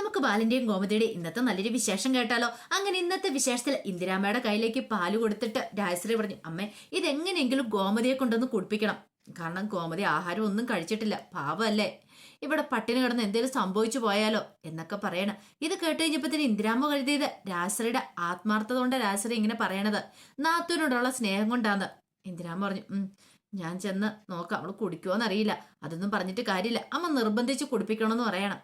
നമുക്ക് ബാലിന്റെയും ഗോമതിയുടെ ഇന്നത്തെ നല്ലൊരു വിശേഷം കേട്ടാലോ? അങ്ങനെ ഇന്നത്തെ വിശേഷത്തിൽ ഇന്ദിരാമ്മയുടെ കയ്യിലേക്ക് പാൽ കൊടുത്തിട്ട് രാജശ്രീ പറഞ്ഞു അമ്മേ ഇതെങ്ങനെയെങ്കിലും ഗോമതിയെ കൊണ്ടൊന്ന് കുടിപ്പിക്കണം. കാരണം ഗോമതി ആഹാരം ഒന്നും കഴിച്ചിട്ടില്ല പാവമല്ലേ? ഇവിടെ പട്ടിണി കിടന്ന് എന്തെങ്കിലും സംഭവിച്ചു പോയാലോ? എന്നൊക്കെ പറയണം. ഇത് കേട്ട് കഴിഞ്ഞപ്പത്തിന് ഇന്ദിരാമ്മ കരുതിയത് രാജശ്രീയുടെ ആത്മാർത്ഥത കൊണ്ട് രാജശ്രീ ഇങ്ങനെ പറയണത്. നാത്തൂനോടുള്ള സ്നേഹം കൊണ്ടാന്ന്. ഇന്ദിരാമ്മ പറഞ്ഞു ഉം ഞാൻ ചെന്ന് നോക്കാം അവൾ കുടിക്കുമോ എന്നറിയില്ല അതൊന്നും പറഞ്ഞിട്ട് കാര്യമില്ല. അമ്മ നിർബന്ധിച്ച് കുടിപ്പിക്കണമെന്ന് പറയണം.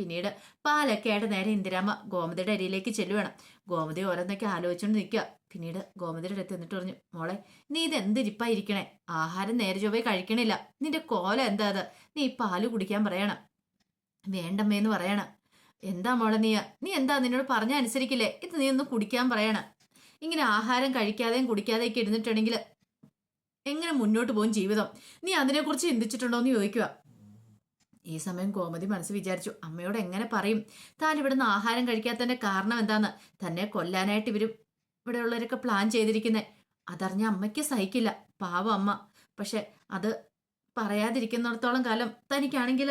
പിന്നീട് പാലക്കയായിട്ട് നേരെ ഇന്ദിരാമ്മ ഗോമതിയുടെ അരിയിലേക്ക് ചെല്ലുവേണം. ഗോമതി ഓരോന്നൊക്കെ ആലോചിച്ചുകൊണ്ട് നിൽക്കുക പിന്നീട് ഗോമതിയുടെ അടുത്ത് എന്നിട്ട് പറഞ്ഞു മോളെ നീ ഇത് എന്തിരിപ്പായിരിക്കണേ ആഹാരം നേരെ ചൊവ്വേ കഴിക്കണില്ല. നിന്റെ കോല എന്താ അത്? നീ പാൽ കുടിക്കാൻ പറയണം. വേണ്ടമ്മേന്ന് പറയണം. എന്താ മോളെ നീ? നീ എന്താ നിന്നോട് പറഞ്ഞ അനുസരിക്കില്ലേ? ഇത് നീ ഒന്ന് കുടിക്കാൻ പറയണം. ഇങ്ങനെ ആഹാരം കഴിക്കാതെയും കുടിക്കാതെയൊക്കെ ഇരുന്നിട്ടുണ്ടെങ്കിൽ എങ്ങനെ മുന്നോട്ട് പോകും ജീവിതം? നീ അതിനെക്കുറിച്ച് ചിന്തിച്ചിട്ടുണ്ടോ എന്ന് ചോദിക്കുക ഈ സമയം ഗോമതി മനസ്സ് വിചാരിച്ചു അമ്മയോട് എങ്ങനെ പറയും? താൻ ഇവിടുന്ന് ആഹാരം കഴിക്കാത്തതിന്റെ കാരണം എന്താന്ന്? തന്നെ കൊല്ലാനായിട്ട് ഇവരും ഇവിടെയുള്ളവരൊക്കെ പ്ലാൻ ചെയ്തിരിക്കുന്നേ. അതറിഞ്ഞ അമ്മയ്ക്ക് സഹിക്കില്ല പാവം അമ്മ. പക്ഷെ അത് പറയാതിരിക്കുന്നിടത്തോളം കാലം തനിക്കാണെങ്കിൽ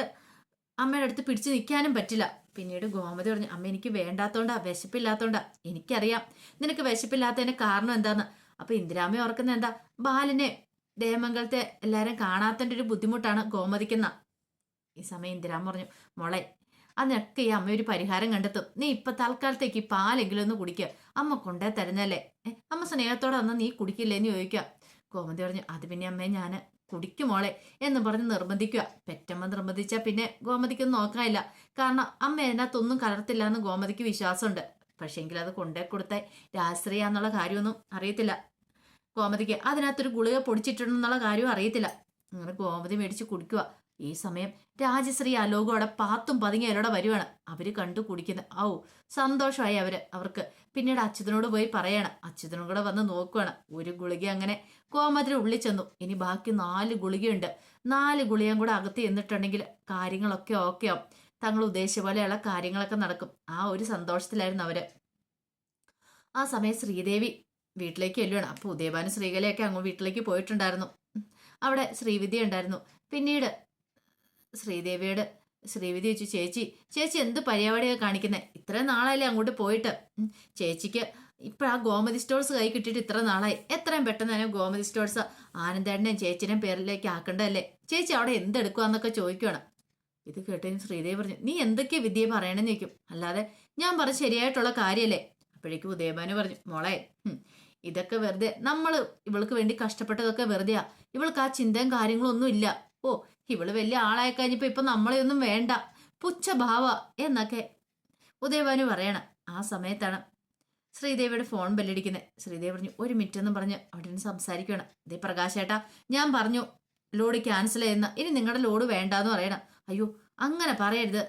അമ്മയുടെ അടുത്ത് പിടിച്ചു നിൽക്കാനും പറ്റില്ല. പിന്നീട് ഗോമതി പറഞ്ഞു അമ്മ എനിക്ക് വേണ്ടാത്തോണ്ടാ വിശപ്പില്ലാത്തോണ്ടാ. എനിക്കറിയാം നിനക്ക് വിശപ്പില്ലാത്തതിന് കാരണം എന്താന്ന്. അപ്പൊ ഇന്ദിരാമ്മ ഓർക്കുന്ന എന്താ? ബാലിനെ ദേമംഗലത്തെ എല്ലാരും കാണാത്തതിന്റെ ഒരു ബുദ്ധിമുട്ടാണ് ഗോമതിക്കുന്ന. ഈ സമയം ഇന്ദിരാൻ പറഞ്ഞു മോളെ അതിനൊക്കെ ഈ അമ്മ ഒരു പരിഹാരം കണ്ടെത്തും. നീ ഇപ്പൊ തൽക്കാലത്തേക്ക് പാലെങ്കിലും ഒന്ന് കുടിക്കുക അമ്മ കൊണ്ടേ തരുന്നല്ലേ അമ്മ സ്നേഹത്തോടെ അന്ന് നീ കുടിക്കില്ലേ എന്ന് ചോദിക്കുക. ഗോമതി പറഞ്ഞു അത് പിന്നെ അമ്മേ ഞാൻ കുടിക്കും മോളെ എന്ന് പറഞ്ഞ് നിർബന്ധിക്കുക. പെറ്റമ്മ നിർബന്ധിച്ചാൽ പിന്നെ ഗോമതിക്കൊന്നും നോക്കാനില്ല. കാരണം അമ്മ അതിനകത്തൊന്നും കലർത്തില്ല എന്ന് ഗോമതിക്ക് വിശ്വാസമുണ്ട്. പക്ഷേങ്കിൽ അത് കൊണ്ടേ കൊടുത്ത രാശ്രീയ കാര്യമൊന്നും അറിയത്തില്ല. ഗോമതിക്ക് അതിനകത്തൊരു ഗുളിക പൊടിച്ചിട്ടുണ്ടെന്നുള്ള കാര്യവും അറിയത്തില്ല. അങ്ങനെ ഗോമതി മേടിച്ച് കുടിക്കുക ഈ സമയം രാജശ്രീ അലോകോടെ പാത്തും പതുങ്ങി അവരോടെ വരുവാണ്. അവർ കണ്ടു കുടിക്കുന്നത് ഔ സന്തോഷമായി അവർ അവർക്ക്. പിന്നീട് അച്യുതനോട് പോയി പറയാണ്. അച്യുതനും കൂടെ വന്ന് നോക്കുവാണ്. ഒരു ഗുളിക അങ്ങനെ കോമതിരി ഉള്ളിൽ ചെന്നു. ഇനി ബാക്കി നാല് ഗുളികയുണ്ട്. നാല് ഗുളികയും കൂടെ അകത്ത് ചെന്നിട്ടുണ്ടെങ്കിൽ കാര്യങ്ങളൊക്കെ ഓക്കെ ആവും തങ്ങൾ ഉദ്ദേശിച്ച പോലെയുള്ള കാര്യങ്ങളൊക്കെ നടക്കും. ആ ഒരു സന്തോഷത്തിലായിരുന്നു അവർ. ആ സമയം ശ്രീദേവി വീട്ടിലേക്ക് ചെല്ലുകയാണ് അപ്പൊ ഉദയഭാനും ശ്രീകലയൊക്കെ അങ്ങ് വീട്ടിലേക്ക് പോയിട്ടുണ്ടായിരുന്നു. അവിടെ ശ്രീവിദ്യ ഉണ്ടായിരുന്നു. പിന്നീട് ശ്രീദേവിയോട് ശ്രീവിധി ചോദിച്ചു ചേച്ചി ചേച്ചി എന്ത് പരിപാടിയാണ് കാണിക്കുന്നത് ഇത്ര നാളായില്ലേ അങ്ങോട്ട് പോയിട്ട്? ചേച്ചിക്ക് ഇപ്പൊ ആ ഗോമതി സ്റ്റോഴ്സ് കൈ കിട്ടിയിട്ട് ഇത്ര നാളായി. എത്രയും പെട്ടെന്ന് തന്നെ ഗോമതി സ്റ്റോഴ്സ് ആനന്ദേട്ടനെയും ചേച്ചിനെയും പേരിലേക്ക് ആക്കണ്ടല്ലേ ചേച്ചി അവിടെ എന്തെടുക്കുവാന്നൊക്കെ ചോദിക്കുകയാണ് ഇത് കേട്ടതിന് ശ്രീദേവി പറഞ്ഞു നീ എന്തൊക്കെ വിദ്യ പറയണമെന്ന് ചോദിക്കും. അല്ലാതെ ഞാൻ പറഞ്ഞ ശരിയായിട്ടുള്ള കാര്യമല്ലേ അപ്പോഴേക്കും ഉദയഭാനു പറഞ്ഞു മോളെ ഇതൊക്കെ വെറുതെ നമ്മൾ ഇവൾക്ക് വേണ്ടി കഷ്ടപ്പെട്ടതൊക്കെ വെറുതെയാ. ഇവൾക്ക് ആ ചിന്തയും കാര്യങ്ങളൊന്നും ഇല്ല. ഓ ഇവൾ വലിയ ആളായി കഴിഞ്ഞപ്പോ ഇപ്പൊ നമ്മളെയൊന്നും വേണ്ട. പുച്ഛഭാവ എന്നൊക്കെ ഉദയഭാനു പറയണം. ആ സമയത്താണ് ശ്രീദേവിയുടെ ഫോൺ ബെല്ലടിക്കുന്നത് ശ്രീദേവി പറഞ്ഞു ഒരു മിനിറ്റ് എന്ന് പറഞ്ഞ് അവിടെ നിന്ന് സംസാരിക്കണം. ഇതേ പ്രകാശേട്ടാ ഞാൻ പറഞ്ഞു ലോഡ് ക്യാൻസൽ ചെയ്യുന്ന ഇനി നിങ്ങളുടെ ലോഡ് വേണ്ടാന്ന് പറയണം. അയ്യോ അങ്ങനെ പറയരുത്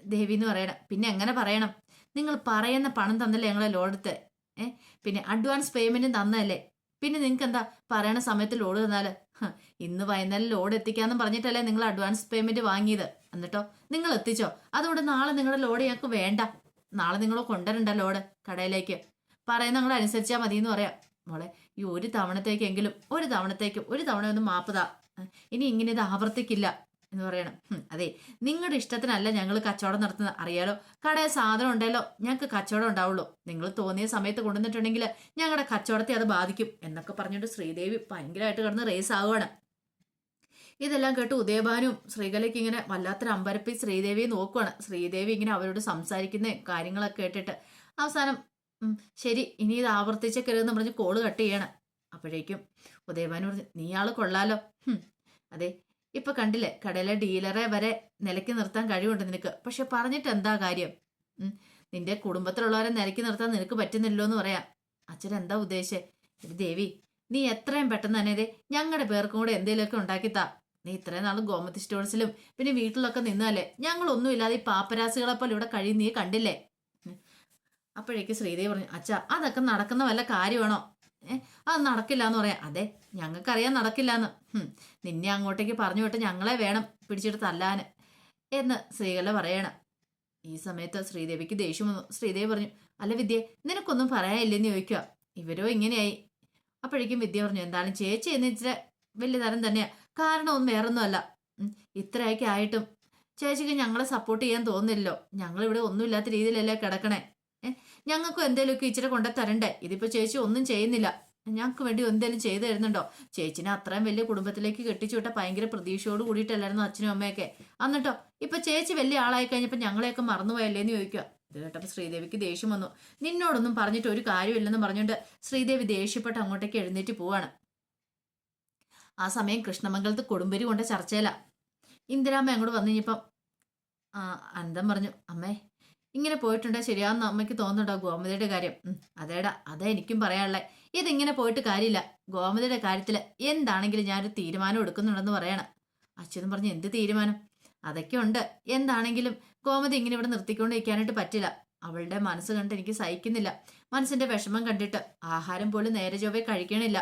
ദേവി എന്ന് പറയണം. പിന്നെ എങ്ങനെ പറയണം? നിങ്ങൾ പറയുന്ന പണം തന്നല്ലേ ഞങ്ങളെ ലോഡ് എടുത്ത്? പിന്നെ അഡ്വാൻസ് പേയ്മെന്റും തന്നതല്ലേ? പിന്നെ നിങ്ങൾക്ക് എന്താ പറയണ സമയത്ത് ലോഡ് തന്നാൽ. ഇന്ന് വൈകുന്നേരം ലോഡ് എത്തിക്കാന്ന് പറഞ്ഞിട്ടല്ലേ നിങ്ങൾ അഡ്വാൻസ് പേയ്മെന്റ് വാങ്ങിയത്. എന്നിട്ടോ നിങ്ങൾ എത്തിച്ചോ. അതുകൊണ്ട് നാളെ നിങ്ങളുടെ ലോഡ് ഞങ്ങൾക്ക് വേണ്ട. നാളെ നിങ്ങൾ കൊണ്ടുവരണ്ട ലോഡ് കടയിലേക്ക്. പറയുന്ന നിങ്ങൾ അനുസരിച്ചാൽ മതി എന്ന് പറയാം. മോളെ ഈ ഒരു തവണത്തേക്കെങ്കിലും ഒരു തവണത്തേക്കും ഒരു തവണ ഒന്ന് മാപ്പതാ ഇനി ഇങ്ങനെ ഇത് ആവർത്തിക്കില്ല. എന്ന് പറയണം. അതെ നിങ്ങളുടെ ഇഷ്ടത്തിനല്ല ഞങ്ങൾ കച്ചവടം നടത്തുന്നത്. അറിയാലോ? കടയിൽ സാധനം ഉണ്ടല്ലോ ഞങ്ങൾക്ക് കച്ചവടം ഉണ്ടാവുള്ളൂ. നിങ്ങൾ തോന്നിയ സമയത്ത് കൊണ്ടുവന്നിട്ടുണ്ടെങ്കിൽ ഞങ്ങളുടെ കച്ചവടത്തെ അത് ബാധിക്കും എന്നൊക്കെ പറഞ്ഞിട്ട് ശ്രീദേവി ഭയങ്കരമായിട്ട് കിടന്ന് റേസ് ആവുകയാണ്. ഇതെല്ലാം കേട്ട് ഉദയഭാനും ശ്രീകലയ്ക്ക് ഇങ്ങനെ വല്ലാത്തൊരു അമ്പരപ്പി ശ്രീദേവിയെ നോക്കുവാണ്. ശ്രീദേവി ഇങ്ങനെ അവരോട് സംസാരിക്കുന്ന കാര്യങ്ങളൊക്കെ കേട്ടിട്ട് അവസാനം ശരി ഇനി ഇത് ആവർത്തിച്ചേക്കരുതെന്ന് പറഞ്ഞ് കോൾ കട്ട് ചെയ്യണം. അപ്പോഴേക്കും ഉദയഭാനു പറഞ്ഞു നീ ആൾ കൊള്ളാലോ. അതെ ഇപ്പൊ കണ്ടില്ലേ? കടയിലെ ഡീലറെ വരെ നിലയ്ക്ക് നിർത്താൻ കഴിവുണ്ട് നിനക്ക്. പക്ഷെ പറഞ്ഞിട്ട് എന്താ കാര്യം നിന്റെ കുടുംബത്തിലുള്ളവരെ നിലയ്ക്ക് നിർത്താൻ നിനക്ക് പറ്റുന്നില്ലോ എന്ന് പറയാം. അച്ഛൻ എന്താ ഉദ്ദേശിച്ചേ? ദേവി നീ എത്രയും പെട്ടെന്ന് തന്നെ ഇതേ ഞങ്ങളുടെ പേർക്കും കൂടെ എന്തെങ്കിലുമൊക്കെ ഉണ്ടാക്കിത്താ നീ ഇത്രയും നാൾ ഗോമതി സ്റ്റോൺസിലും പിന്നെ വീട്ടിലൊക്കെ നിന്നല്ലേ ഞങ്ങളൊന്നുമില്ലാതെ ഈ പാപ്പരാസികളെ പോലെ ഇവിടെ കഴിയും നീ കണ്ടില്ലേ. അപ്പോഴേക്ക് ശ്രീദേവി പറഞ്ഞു അച്ഛാ അതൊക്കെ നടക്കുന്ന വല്ല കാര്യമാണോ? അത് നടക്കില്ല എന്ന് പറയാം. അതെ ഞങ്ങൾക്കറിയാൻ നടക്കില്ല എന്ന് നിന്നെ അങ്ങോട്ടേക്ക് പറഞ്ഞു വിട്ട് ഞങ്ങളെ വേണം പിടിച്ചിട്ട് തല്ലാന് എന്ന് ശ്രീകല പറയണം. ഈ സമയത്ത് ശ്രീദേവിക്ക് ദേഷ്യം വന്നു. ശ്രീദേവി പറഞ്ഞു അല്ല വിദ്യ നിനക്കൊന്നും പറയാനില്ലെന്ന് ചോദിക്കുക ഇവരോ ഇങ്ങനെയായി. അപ്പോഴേക്കും വിദ്യ പറഞ്ഞു എന്താണ് ചേച്ചി എന്ന് വെച്ചാൽ വലിയ തരം തന്നെയാ. കാരണം ഒന്നും വേറൊന്നുമല്ല ഇത്രയൊക്കെ ആയിട്ടും ചേച്ചിക്ക് ഞങ്ങളെ സപ്പോർട്ട് ചെയ്യാൻ തോന്നുന്നില്ലല്ലോ. ഞങ്ങളിവിടെ ഒന്നുമില്ലാത്ത രീതിയിലല്ലേ കിടക്കണേ. ഞങ്ങൾക്കും എന്തെങ്കിലുമൊക്കെ ഇച്ചിരി കൊണ്ടു തരണ്ടേ? ഇതിപ്പോ ചേച്ചി ഒന്നും ചെയ്യുന്നില്ല. ഞങ്ങൾക്ക് വേണ്ടി എന്തെങ്കിലും ചെയ്തു തരുന്നുണ്ടോ? ചേച്ചിനെ അത്രയും വലിയ കുടുംബത്തിലേക്ക് കെട്ടിച്ചു വിട്ട ഭയങ്കര പ്രതീക്ഷയോട് കൂടിയിട്ടല്ലായിരുന്നു അച്ഛനും അമ്മയൊക്കെ. എന്നിട്ടോ ഇപ്പൊ ചേച്ചി വലിയ ആളായി കഴിഞ്ഞപ്പോ ഞങ്ങളെയൊക്കെ മറന്നുപോയല്ലേന്ന് ചോദിക്കുക ഇത് കേട്ടപ്പോ ശ്രീദേവിക്ക് ദേഷ്യം വന്നു. നിന്നോടൊന്നും പറഞ്ഞിട്ട് ഒരു കാര്യമില്ലെന്ന് പറഞ്ഞുകൊണ്ട് ശ്രീദേവി ദേഷ്യപ്പെട്ട് അങ്ങോട്ടേക്ക് എഴുന്നേറ്റ് പോവാണ്. ആ സമയം കൃഷ്ണമംഗലത്ത് കൊടുമ്പരി കൊണ്ട ചർച്ചയില. ഇന്ദിരാമ്മ അങ്ങോട്ട് വന്നു കഴിഞ്ഞപ്പം ആ അനന്തം പറഞ്ഞു. അമ്മേ ഇങ്ങനെ പോയിട്ടുണ്ടെ. ശരിയാന്ന് അമ്മയ്ക്ക് തോന്നുന്നുണ്ടോ ഗോമതിയുടെ കാര്യം? അതേടാ അതാ എനിക്കും പറയാനുള്ളത് ഇതിങ്ങനെ പോയിട്ട് കാര്യമില്ല. ഗോമതിയുടെ കാര്യത്തിൽ എന്താണെങ്കിലും ഞാനൊരു തീരുമാനം എടുക്കുന്നുണ്ടെന്ന് പറയണം. അച്ഛനും പറഞ്ഞു എന്ത് തീരുമാനം? അതൊക്കെ ഉണ്ട്. എന്താണെങ്കിലും ഗോമതി ഇങ്ങനെ ഇവിടെ നിർത്തിക്കൊണ്ടിരിക്കാനായിട്ട് പറ്റില്ല. അവളുടെ മനസ്സ് കണ്ട് എനിക്ക് സഹിക്കുന്നില്ല. മനസ്സിന്റെ വിഷമം കണ്ടിട്ട് ആഹാരം പോലും നേരെ ചൊവ്വേ കഴിക്കണില്ല.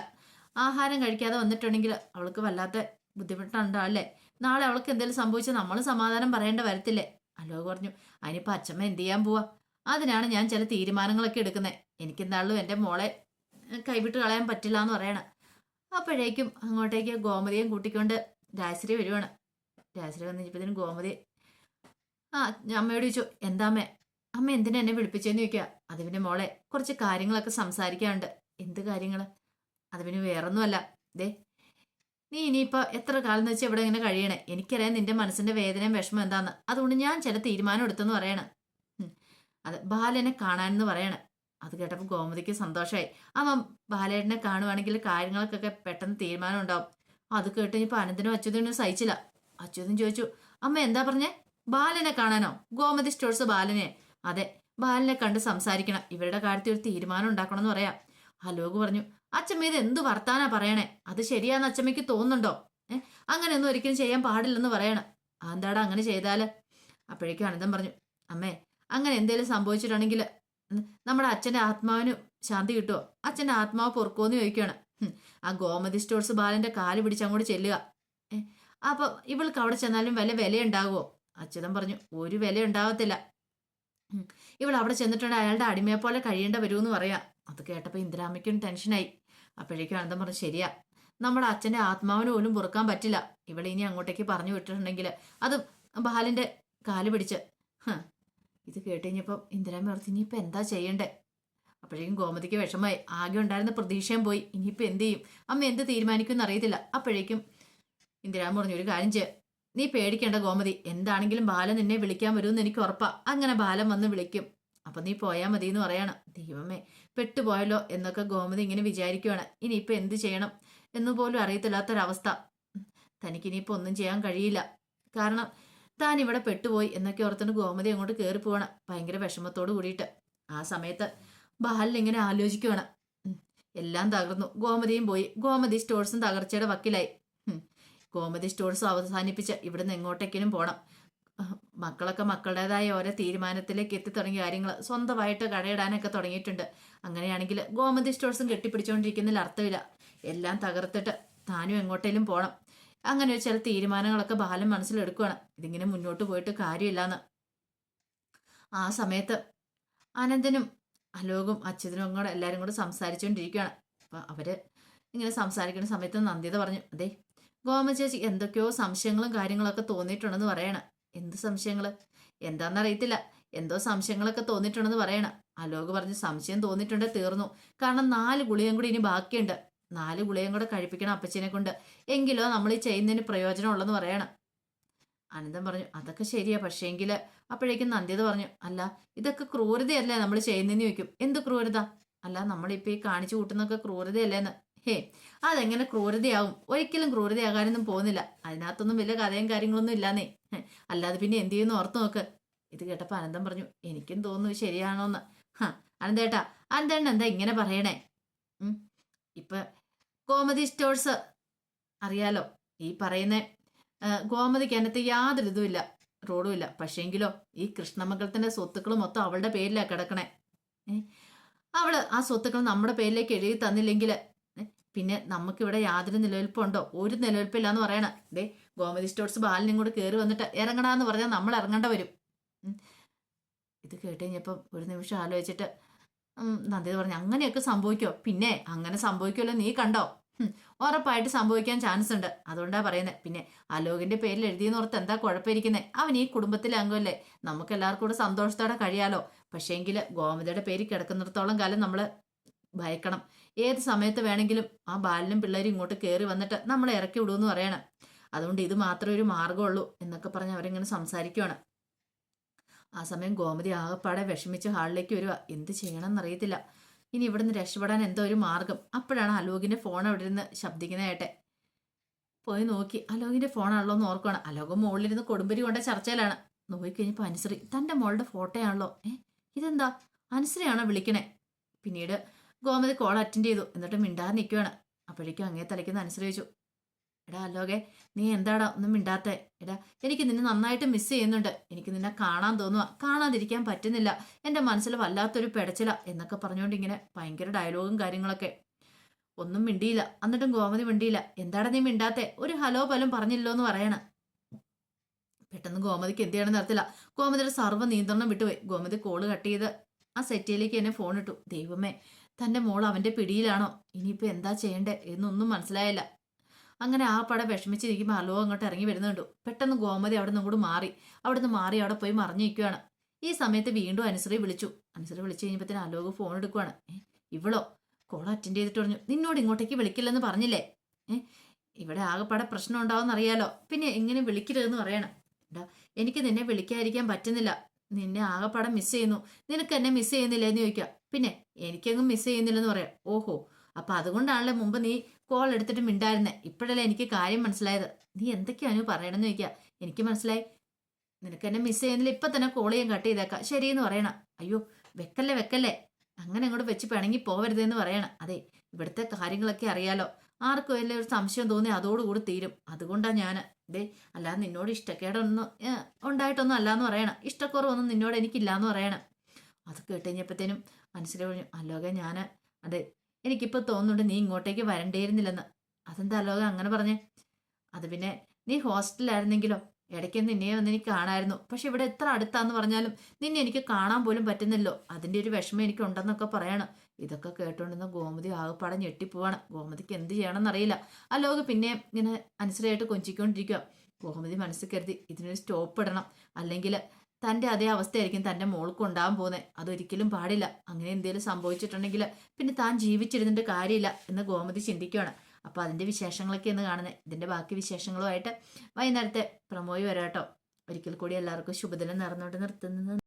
ആഹാരം കഴിക്കാതെ വന്നിട്ടുണ്ടെങ്കിൽ അവൾക്ക് വല്ലാത്ത ബുദ്ധിമുട്ടുണ്ടോ അല്ലേ? നാളെ അവൾക്ക് എന്തെങ്കിലും സംഭവിച്ചാൽ നമ്മൾ സമാധാനം പറയേണ്ട വരത്തില്ലേ? അലോ പറഞ്ഞു അതിനിപ്പോ അച്ഛമ്മ എന്ത് ചെയ്യാൻ പോവാ? അതിനാണ് ഞാൻ ചില തീരുമാനങ്ങളൊക്കെ എടുക്കുന്നത് എനിക്കെന്താളും എന്റെ മോളെ കൈവിട്ട് കളയാൻ പറ്റില്ല എന്ന് പറയണം. അപ്പോഴേക്കും അങ്ങോട്ടേക്ക് ഗോമതിയും കൂട്ടിക്കൊണ്ട് രാജശ്രീ വരുവാണ്. രാജശ്രീ വന്നു കഴിഞ്ഞപ്പോഴത്തേനും ഗോമതി ആ അമ്മയോട് ചോദിച്ചു എന്താ അമ്മേ? അമ്മ എന്തിനാ എന്നെ വിളിപ്പിച്ചെന്ന് ചോദിക്കുക അത് പിന്നെ മോളെ കുറച്ച് കാര്യങ്ങളൊക്കെ സംസാരിക്കാനുണ്ട്. എന്ത് കാര്യങ്ങൾ അത് പിന്നെ വേറൊന്നുമല്ല. ദേ നീ ഇനിയിപ്പോ എത്ര കാലം വെച്ചാൽ ഇവിടെ ഇങ്ങനെ കഴിയണേ? എനിക്കറിയാം നിന്റെ മനസ്സിന്റെ വേദനയും വിഷമം എന്താന്ന്. അതുകൊണ്ട് ഞാൻ ചില തീരുമാനം എടുത്തെന്ന് പറയണം. അത് ബാലനെ കാണാനെന്ന് പറയണേ. അത് കേട്ടപ്പോൾ ഗോമതിക്ക് സന്തോഷമായി ആ ബാലേട്ടനെ കാണുവാണെങ്കിൽ കാര്യങ്ങൾക്കൊക്കെ പെട്ടെന്ന് തീരുമാനം ഉണ്ടാവും. അത് കേട്ട് ഇനിയിപ്പോൾ അനന്തനും അച്യുതനും സഹിച്ചില്ല. അച്യുതൻ ചോദിച്ചു അമ്മ എന്താ പറഞ്ഞേ? ബാലനെ കാണാനോ? ഗോമതി സ്റ്റോഴ്സ് ബാലനെ അതെ ബാലനെ കണ്ട് സംസാരിക്കണം. ഇവരുടെ കാര്യത്തിൽ ഒരു തീരുമാനം ഉണ്ടാക്കണം എന്ന് പറയാം അലോക് പറഞ്ഞു അച്ഛമ്മ ഇത് എന്ത് വർത്താനാ പറയണേ? അത് ശരിയാന്ന് അച്ഛമ്മയ്ക്ക് തോന്നുന്നുണ്ടോ? ഏ അങ്ങനെയൊന്നും ഒരിക്കലും ചെയ്യാൻ പാടില്ലെന്ന് പറയണം. ആന്താടാ അങ്ങനെ ചെയ്താൽ? അപ്പോഴേക്കും അനന്തം പറഞ്ഞു അമ്മേ അങ്ങനെ എന്തേലും സംഭവിച്ചിട്ടുണ്ടെങ്കിൽ നമ്മുടെ അച്ഛന്റെ ആത്മാവിന് ശാന്തി കിട്ടുമോ അച്ഛന്റെ ആത്മാവ് പൊറുക്കുമെന്ന് ചോദിക്കുകയാണ്. ആ ഗോമതി സ്റ്റോഴ്സ് ബാലന്റെ കാൽ പിടിച്ച് അങ്ങോട്ട് ചെല്ലുക. അപ്പോൾ അപ്പൊ ഇവൾക്ക് അവിടെ ചെന്നാലും വില വിലയുണ്ടാകുമോ അച്യുതൻ പറഞ്ഞു ഒരു വില ഉണ്ടാകത്തില്ല ഇവൾ അവിടെ ചെന്നിട്ടുണ്ടെങ്കിൽ അയാളുടെ അടിമയെ പോലെ കഴിയേണ്ട വരുമെന്ന് പറയാം. അത് കേട്ടപ്പോൾ ഇന്ദിരാമയ്ക്കും ടെൻഷനായി. അപ്പോഴേക്കും അനന്തം പറഞ്ഞു ശരിയാ. നമ്മുടെ അച്ഛന്റെ ആത്മാവിന് പോലും പൊറുക്കാൻ പറ്റില്ല. ഇവിടെ ഇനി അങ്ങോട്ടേക്ക് പറഞ്ഞു വിട്ടിട്ടുണ്ടെങ്കിൽ അത് ബാലിന്റെ കാൽ പിടിച്ച്. ഇത് കേട്ടുകഴിഞ്ഞപ്പോൾ ഇന്ദിരാമ്മ ഓർത്ത് ഇനിയിപ്പോൾ എന്താ ചെയ്യണ്ടേ? അപ്പോഴേക്കും ഗോമതിക്ക് വിഷമമായി. ആകെ ഉണ്ടായിരുന്ന പ്രതീക്ഷയും പോയി. ഇനിയിപ്പോൾ എന്ത് ചെയ്യും? അമ്മ എന്ത് തീരുമാനിക്കുമെന്ന് അറിയത്തില്ല. അപ്പോഴേക്കും ഇന്ദിരാമ്മ പറഞ്ഞു ഒരു കാര്യം ചെയ്യ. നീ പേടിക്കേണ്ട ഗോമതി. എന്താണെങ്കിലും ബാലൻ നിന്നെ വിളിക്കാൻ വരുമെന്ന് എനിക്ക് ഉറപ്പാ. അങ്ങനെ ബാലൻ വന്ന് വിളിക്കും. അപ്പൊ നീ പോയാൽ മതി എന്ന് പറയണം. ദൈവമേ പെട്ടുപോയല്ലോ എന്നൊക്കെ ഗോമതി ഇങ്ങനെ വിചാരിക്കുവാണ്. ഇനിയിപ്പോൾ എന്ത് ചെയ്യണം എന്ന് പോലും അറിയത്തില്ലാത്തൊരവസ്ഥ. തനിക്കിനിയിപ്പോൾ ഒന്നും ചെയ്യാൻ കഴിയില്ല. കാരണം താൻ ഇവിടെ പെട്ടുപോയി എന്നൊക്കെ ഓർത്തുകൊണ്ട് ഗോമതി അങ്ങോട്ട് കയറി പോവാണ് ഭയങ്കര വിഷമത്തോട് കൂടിയിട്ട്. ആ സമയത്ത് ബാലൻ ഇങ്ങനെ ആലോചിക്കുവാണ്. എല്ലാം തകർന്നു. ഗോമതിയും പോയി. ഗോമതി സ്റ്റോഴ്സും തകർച്ചയുടെ വക്കിലായി. ഗോമതി സ്റ്റോഴ്സും അവസാനിപ്പിച്ച് ഇവിടുന്ന് എങ്ങോട്ടേക്കിനും അഹ് മക്കളൊക്കെ മക്കളുടേതായ ഓരോ തീരുമാനത്തിലേക്ക് എത്തി തുടങ്ങിയ കാര്യങ്ങൾ സ്വന്തമായിട്ട് കടയിടാനൊക്കെ തുടങ്ങിയിട്ടുണ്ട്. അങ്ങനെയാണെങ്കിൽ ഗോമതി സ്റ്റോഴ്സും കെട്ടിപ്പിടിച്ചുകൊണ്ടിരിക്കുന്നതിൽ അർത്ഥമില്ല. എല്ലാം തകർത്തിട്ട് താനും എങ്ങോട്ടേലും പോകണം അങ്ങനെ ചില തീരുമാനങ്ങളൊക്കെ ബാലൻ മനസ്സിലെടുക്കുകയാണ് ഇതിങ്ങനെ മുന്നോട്ട് പോയിട്ട് കാര്യമില്ലാന്ന്. ആ സമയത്ത് അനന്തനും അലോകും അച്യുതനും അങ്ങോട്ട് എല്ലാവരും കൂടെ സംസാരിച്ചുകൊണ്ടിരിക്കുകയാണ് അപ്പം അവർ ഇങ്ങനെ സംസാരിക്കുന്ന സമയത്ത് നന്ദിത പറഞ്ഞു അതെ ഗോമ ചേച്ചി എന്തൊക്കെയോ സംശയങ്ങളും കാര്യങ്ങളൊക്കെ തോന്നിയിട്ടുണ്ടെന്ന് പറയണം. എന്ത് സംശയങ്ങൾ എന്താണെന്നറിയത്തില്ല എന്തോ സംശയങ്ങളൊക്കെ തോന്നിയിട്ടുണ്ടെന്ന് പറയണം. അലോക് പറഞ്ഞ് സംശയം തോന്നിയിട്ടുണ്ടേ തീർന്നു. കാരണം നാല് ഗുളിയും കൂടി ഇനി ബാക്കിയുണ്ട്. നാല് ഗുളിയും കൂടെ കഴിപ്പിക്കണം അപ്പച്ചനെ കൊണ്ട്. എങ്കിലോ നമ്മൾ ഈ ചെയ്യുന്നതിന് പ്രയോജനം ഉള്ളെന്ന് പറയണം. അനന്തം പറഞ്ഞു അതൊക്കെ ശരിയാ. പക്ഷേങ്കിൽ അപ്പോഴേക്കും നന്ദിത പറഞ്ഞു അല്ല ഇതൊക്കെ ക്രൂരതയല്ലേ നമ്മൾ ചെയ്യുന്നതെന്ന് ചോദിക്കും. എന്ത് ക്രൂരത? അല്ല നമ്മളിപ്പോൾ ഈ കാണിച്ചു കൂട്ടുന്നൊക്കെ ക്രൂരതയല്ലേന്ന്. ഹേ അതെങ്ങനെ ക്രൂരതയാവും? ഒരിക്കലും ക്രൂരതയാകാനൊന്നും പോകുന്നില്ല. അതിനകത്തൊന്നും വലിയ കഥയും കാര്യങ്ങളൊന്നും ഇല്ലാന്നേ. അല്ലാതെ പിന്നെ എന്ത് ചെയ്യുന്നു ഓർത്ത് നോക്ക്. ഇത് കേട്ടപ്പോൾ അനന്തം പറഞ്ഞു എനിക്കും തോന്നുന്നു ശരിയാണോന്ന്. ഹാ അനന്തേട്ടാ അനന്തേട്ടൻ എന്താ ഇങ്ങനെ പറയണേ. ഇപ്പൊ ഗോമതി സ്റ്റോഴ്സ് അറിയാലോ ഈ പറയുന്ന ഗോമതിക്ക് അതിനകത്ത് യാതൊരു ഇതുമില്ല റോഡും ഇല്ല. പക്ഷേങ്കിലോ ഈ കൃഷ്ണമംഗലത്തിന്റെ സ്വത്തുക്കൾ മൊത്തം അവളുടെ പേരിലാണ് കിടക്കണേ. അവൾ ആ സ്വത്തുക്കൾ നമ്മുടെ പേരിലേക്ക് എഴുതി തന്നില്ലെങ്കിൽ പിന്നെ നമുക്കിവിടെ യാതൊരു നിലനിൽപ്പുണ്ടോ? ഒരു നിലനിൽപ്പില്ല എന്ന് പറയണ. ദേ ഗോമതി സ്റ്റോർസ് ബാലിനും കൂടെ കയറി വന്നിട്ട് ഇറങ്ങണമെന്ന് പറഞ്ഞാൽ നമ്മൾ ഇറങ്ങേണ്ട വരും. ഇത് കേട്ട് കഴിഞ്ഞപ്പം ഒരു നിമിഷം ആലോചിച്ചിട്ട് നന്ദി പറഞ്ഞു അങ്ങനെയൊക്കെ സംഭവിക്കോ? പിന്നെ അങ്ങനെ സംഭവിക്കുമല്ലോ നീ കണ്ടോ? ഉറപ്പായിട്ട് സംഭവിക്കാൻ ചാൻസ് ഉണ്ട്. അതുകൊണ്ടാ പറയുന്നത് പിന്നെ അലോകിന്റെ പേരിൽ എഴുതിയെന്ന് ഓർത്ത് എന്താ കുഴപ്പമിരിക്കുന്നത് അവൻ ഈ കുടുംബത്തിലെ അംഗമല്ലേ. നമുക്ക് എല്ലാവർക്കും കൂടെ സന്തോഷത്തോടെ കഴിയാലോ. പക്ഷേങ്കിൽ ഗോമതിയുടെ പേര് കിടക്കുന്നിടത്തോളം കാലം നമ്മൾ ഭയക്കണം. ഏത് സമയത്ത് വേണമെങ്കിലും ആ ബാലനും പിള്ളേരും ഇങ്ങോട്ട് കയറി വന്നിട്ട് നമ്മളെ ഇറക്കി വിടുമെന്ന് പറയണം. അതുകൊണ്ട് ഇത് മാത്രമേ ഒരു മാർഗമുള്ളൂ എന്നൊക്കെ പറഞ്ഞ് അവരിങ്ങനെ സംസാരിക്കുവാണ്. ആ സമയം ഗോമതി ആകപ്പാടെ വിഷമിച്ച് ഹാളിലേക്ക് വരിക എന്ത് ചെയ്യണമെന്നറിയത്തില്ല. ഇനി ഇവിടുന്ന് രക്ഷപ്പെടാൻ എന്തോ ഒരു മാർഗം അപ്പോഴാണ് അലോകിന്റെ ഫോൺ അവിടെ ഇരുന്ന് ശബ്ദിക്കുന്നതായിട്ട് പോയി നോക്കി. അലോകിന്റെ ഫോണാണല്ലോ എന്ന് ഓർക്കണം അലോകം മുകളിലിരുന്ന് കൊടുമ്പരി കൊണ്ട ചർച്ചയിലാണ്. നോക്കിക്കഴിഞ്ഞപ്പോൾ അനുസരി തന്റെ മോളുടെ ഫോട്ടോയാണല്ലോ. ഏ ഇതെന്താ? അനുസരിയാണോ വിളിക്കണേ? പിന്നീട് ഗോമതി കോൾ അറ്റൻഡ് ചെയ്തു. എന്നിട്ട് മിണ്ടാതെ നിൽക്കുകയാണ് അപ്പോഴേക്കും അങ്ങേ തലയ്ക്കുന്ന അനുസരിച്ചു. എടാ അല്ലോകെ നീ എന്താടാ ഒന്നും മിണ്ടാത്തേ? എടാ എനിക്ക് നിന്നെ നന്നായിട്ട് മിസ് ചെയ്യുന്നുണ്ട്. എനിക്ക് നിന്നെ കാണാൻ തോന്നുക കാണാതിരിക്കാൻ പറ്റുന്നില്ല. എന്റെ മനസ്സിൽ വല്ലാത്തൊരു പെടച്ചില എന്നൊക്കെ പറഞ്ഞുകൊണ്ട് ഇങ്ങനെ ഭയങ്കര ഡയലോഗും കാര്യങ്ങളൊക്കെ. ഒന്നും മിണ്ടിയില്ല. എന്നിട്ടും ഗോമതി മിണ്ടിയില്ല. എന്താടാ നീ മിണ്ടാത്തെ? ഒരു ഹലോ പോലും പറഞ്ഞില്ലോ എന്ന് പറയണ. പെട്ടെന്ന് ഗോമതിക്ക് എന്ത് ചെയ്യണമെന്ന് അറിയത്തില്ല. ഗോമതിയുടെ സർവ നിയന്ത്രണം വിട്ടുപോയി. ഗോമതി കോൾ കട്ട് ചെയ്ത് ആ സെറ്റിയിലേക്ക് എന്നെ ഫോൺ ഇട്ടു. ദൈവമേ തന്റെ മോൾ അവന്റെ പിടിയിലാണോ? ഇനിയിപ്പോൾ എന്താ ചെയ്യണ്ടേ എന്നൊന്നും മനസ്സിലായില്ല. അങ്ങനെ ആ പട വിഷമിച്ചിരിക്കുമ്പോൾ അലോ അങ്ങോട്ട് ഇറങ്ങി വരുന്നുണ്ട്. പെട്ടെന്ന് ഗോമതി അവിടെ നിന്ന് കൂടെ മാറി. അവിടെ നിന്ന് മാറി അവിടെ പോയി മറിഞ്ഞിരിക്കുകയാണ് ഈ സമയത്ത് വീണ്ടും അനുസരി വിളിച്ചു. അനുസരി വിളിച്ചു കഴിഞ്ഞപ്പോഴത്തേന് അലോക് ഫോൺ എടുക്കുവാണ്. ഇവളോ? കോൾ അറ്റൻഡ് ചെയ്തിട്ട് പറഞ്ഞു നിന്നോട് ഇങ്ങോട്ടേക്ക് വിളിക്കില്ലെന്ന് പറഞ്ഞില്ലേ? ഏഹ് ഇവിടെ ആകെപ്പാടെ പ്രശ്നം ഉണ്ടാവുമെന്ന് അറിയാലോ. പിന്നെ എങ്ങനെ വിളിക്കരുതെന്ന് പറയണം. എടാ എനിക്ക് നിന്നെ വിളിക്കാതിരിക്കാൻ പറ്റുന്നില്ല. നിന്നെ ആകെപ്പാടെ മിസ് ചെയ്യുന്നു. നിനക്ക് എന്നെ മിസ് ചെയ്യുന്നില്ല? എന്ന് ചോദിക്കുക. പിന്നെ എനിക്കങ്ങ് മിസ് ചെയ്യുന്നില്ലെന്ന് പറയാം. ഓഹോ അപ്പൊ അതുകൊണ്ടാണല്ലോ മുമ്പ് നീ കോൾ എടുത്തിട്ട് മിണ്ടായിരുന്നേ. ഇപ്പോഴല്ലേ എനിക്ക് കാര്യം മനസ്സിലായത്. നീ എന്തൊക്കെയാണ് പറയണമെന്ന് ചോദിക്കുക എനിക്ക് മനസ്സിലായി. നിനക്ക് എന്നെ മിസ് ചെയ്യുന്നില്ല. ഇപ്പൊ തന്നെ കോൾ ചെയ്യാൻ കട്ട് ചെയ്തേക്കാം. ശരിയെന്ന് പറയണം. അയ്യോ വെക്കല്ലേ വെക്കല്ലേ. അങ്ങനെ അങ്ങോട്ട് വെച്ച് പിണങ്ങി പോവരുതെന്ന് പറയണം. അതെ ഇവിടുത്തെ കാര്യങ്ങളൊക്കെ അറിയാലോ. ആർക്കും വല്ല ഒരു സംശയം തോന്നി അതോടുകൂടി തീരും. അതുകൊണ്ടാണ് ഞാൻ ദേ അല്ലാതെ നിന്നോട് ഇഷ്ടക്കേടൊന്നും ഉണ്ടായിട്ടൊന്നും അല്ലാന്ന് പറയണം. ഇഷ്ടക്കുറവൊന്നും നിന്നോട് എനിക്കില്ലാന്ന് പറയണം. അത് കേട്ട് കഴിഞ്ഞപ്പോഴത്തേനും മനസ്സിൽ പറഞ്ഞു അല്ലോക ഞാൻ അതെ എനിക്കിപ്പോൾ തോന്നുന്നുണ്ട് നീ ഇങ്ങോട്ടേക്ക് വരണ്ടേരുന്നില്ലെന്ന് അതെന്താ അലോക അങ്ങനെ പറഞ്ഞേ? അത് പിന്നെ നീ ഹോസ്റ്റലായിരുന്നെങ്കിലോ ഇടയ്ക്ക് നിന്നെ ഒന്ന് എനിക്ക് കാണായിരുന്നു. പക്ഷെ ഇവിടെ എത്ര അടുത്താന്ന് പറഞ്ഞാലും നിന്നെ എനിക്ക് കാണാൻ പോലും പറ്റുന്നില്ലോ അതിന്റെ ഒരു വിഷമം എനിക്ക് ഉണ്ടെന്നൊക്കെ പറയണം. ഇതൊക്കെ കേട്ടോണ്ടിരുന്ന ഗോമതി ആകെപ്പാടെ ഞെട്ടിപ്പോവാണ്. ഗോമതിക്ക് എന്ത് ചെയ്യണമെന്നറിയില്ല. അലോക പിന്നെ ഇങ്ങനെ അനുസരിയായിട്ട് കൊഞ്ചിക്കൊണ്ടിരിക്കുക ഗോമതി മനസ്സിൽ കരുതി ഇതിനൊരു സ്റ്റോപ്പ് ഇടണം. അല്ലെങ്കിൽ തന്റെ അതേ അവസ്ഥയായിരിക്കും തന്റെ മോൾക്ക് ഉണ്ടാകാൻ പോകുന്നത് അതൊരിക്കലും പാടില്ല. അങ്ങനെ എന്തെങ്കിലും സംഭവിച്ചിട്ടുണ്ടെങ്കിൽ പിന്നെ താൻ ജീവിച്ചിരുന്നിട്ട് കാര്യമില്ല എന്ന് ഗോമതി ചിന്തിക്കുകയാണ് അപ്പോൾ അതിന്റെ വിശേഷങ്ങളൊക്കെ എന്ന് കാണുന്നത് ഇതിന്റെ ബാക്കി വിശേഷങ്ങളുമായിട്ട് വൈകുന്നേരത്തെ പ്രമോയി വരാട്ടോ. ഒരിക്കൽ കൂടി എല്ലാവർക്കും ശുഭദിനം നേർന്നുകൊണ്ട് നിർത്തുന്നത്